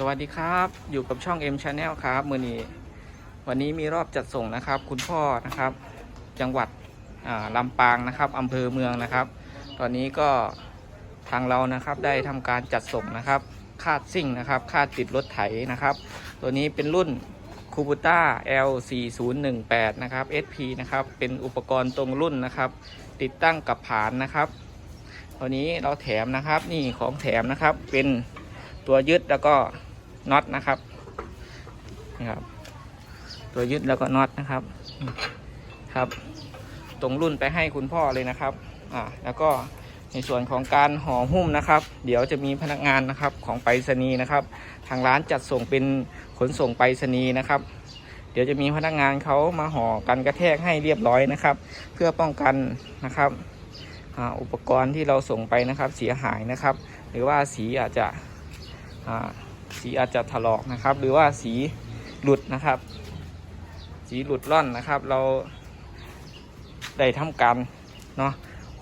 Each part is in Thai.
สวัสดีครับ อยู่กับช่อง M Channel ครับมือนี้วันนี้มีรอบจัดส่งนะครับ คุณพ่อนะครับ จังหวัดลำปางนะครับอำเภอเมืองนะครับ ตอนนี้ก็ทางเรานะครับได้ทำการจัดส่งนะครับ คาดซิ่งนะครับ คาดติดรถไถนะครับ ตัวนี้เป็นรุ่นคูบูต้า L4018 นะครับ SP นะครับ เป็นอุปกรณ์ตรงรุ่นนะครับ ติดตั้งกับผานนะครับ ตัวนี้เราแถมนะครับนี่ของแถมนะครับเป็น ตัวยึดแล้วก็น็อตนะครับนี่ครับ ตัวยึดแล้วก็น็อตนะครับครับ ตรงรุ่นไปให้คุณพ่อเลยนะครับอ่าแล้วก็ในส่วนของการห่อหุ้มนะครับ เดี๋ยวจะมีพนักงานนะครับของไปรษณีย์นะครับ ทางร้านจัดส่งเป็นขนส่งไปรษณีย์นะครับ เดี๋ยวจะมีพนักงานเขามาห่อกันกระแทกให้เรียบร้อยนะครับ เพื่อป้องกันนะครับอุปกรณ์ที่เราส่งไปนะครับเสียหายนะครับ หรือว่าสีอาจจะ สีอาจจะถลอกนะครับ หรือว่าสีหลุดนะครับ สีหลุดร่อนนะครับ เราได้ทำการเนาะ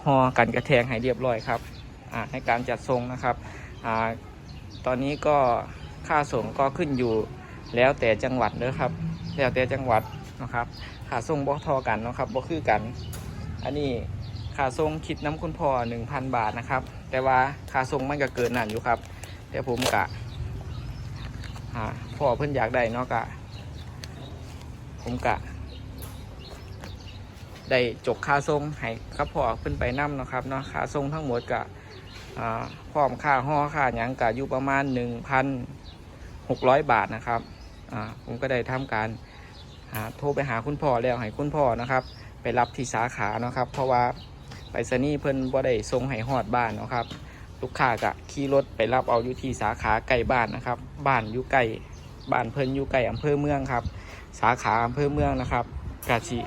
ห่อกันกระแทงให้เรียบร้อยครับในการจัดส่งนะครับอตอนนี้ก็ค่าส่งก็ขึ้นอยู่แล้วแต่จังหวัดเลยครับ แล้วแต่จังหวัดนะครับค่าส่งบ่ทอกันนะครับบ่คือกัน อันนี้ค่าส่งคิดน้ำคุณพ่อ1,000 บาทนะครับ แต่ว่าค่าส่งมันก็เกินนั่นอยู่ครับ แต่ผมกะพ่อเพิ่นอยากได้เนาะกะ ผมกะ ได้จกค่าส่งให้ครับพ่อเพิ่นไปนํเนาะครับเนาะค่าส่งทั้งหมดกะอ่าพร้อมค่าห่อค่าหยังกะอยู่ประมาณ1,600บาทนะครับผมก็ได้ทำการโทรไปหาคุณพ่อแล้วให้คุณพ่อนะครับ ไปรับที่สาขาเนาะครับ เพราะว่าไปรษณีย์เพิ่นบ่ได้ส่งให้ฮอดบ้านเนาะครับ ลูกค้ากะขี่รถไปรับเอาอยู่ที่สาขาใกล้บ้านนะครับ บ้านอยู่ใกล้บ้านเพิ่นอยู่ใกล้อำเภอเมืองครับ สาขาอำเภอเมืองนะครับกะสิ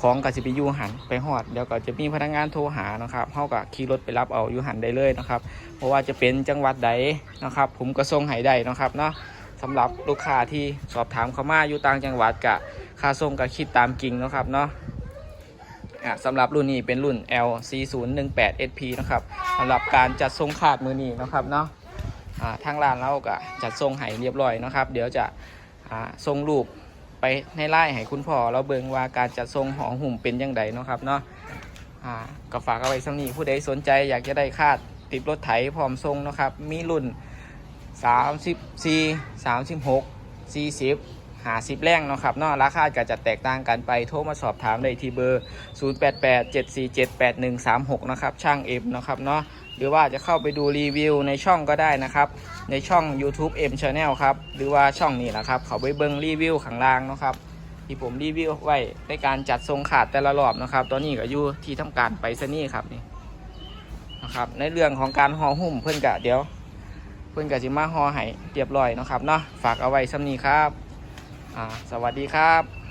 ของกะสิไปยู่หันไปฮอดเดี๋ยวก็จะมีพนักงานโทรหานะครับเฮาก็ขี่รถไปรับเอาอยู่หันได้เลยนะครับเพราะว่าจะเป็นจังหวัดใดนะครับ ผมก็ส่งให้ได้นะครับเนาะสำหรับลูกค้าที่สอบถามเข้ามาอยู่ต่างจังหวัดกะค่าส่งก็คิดตามกิ่งนะครับเนาะ อะสำหรับรุ่นนี้เป็นรุ่น L4018 SP นะครับสำหรับการจัดส่งขาดมือนี้นะครับเนาะอ่าทางร้านเราก็จัดส่งให้เรียบร้อยนะครับ เดี๋ยวจะอ่าส่งรูปไปในไล่ให้คุณพ่อเราเบิ่งว่าการจัดส่งหอหุ่มเป็นยังไงเนาะครับเนาะอ่าก็ฝากเอาไว้สำนี้ผู้ใดสนใจอยากจะได้คาดติดรถไถพร้อมส่งนะครับ มีรุ่น 34 36 40 50แรงเนาะครับเนาะราคาก็จะแตกต่างกันไปโทรมาสอบถามได้ที่เบอร์ 0887478136 นะครับ ช่างเอ็มนะครับเนาะหรือว่าจะเข้าไปดูรีวิวในช่องก็ได้นะครับ ในช่อง YouTube M Channel ครับ หรือว่าช่องนี้นะครับ เขาไปเบิ้งรีวิวข้างล่างเนาะครับ ที่ผมรีวิวไว้ในการจัดทรงขาดแต่ละรอบนะครับ ตอนนี้ก็อยู่ที่ทำการไปซนี่ครับนี่นะครับในเรื่องของการห่อหุ้มเพื่อนกะเดี๋ยว เพื่อนกะจิมาห่อให้เรียบร้อยนะครับเนาะฝากเอาไว้ซ้ำนี้ครับ สวัสดีครับ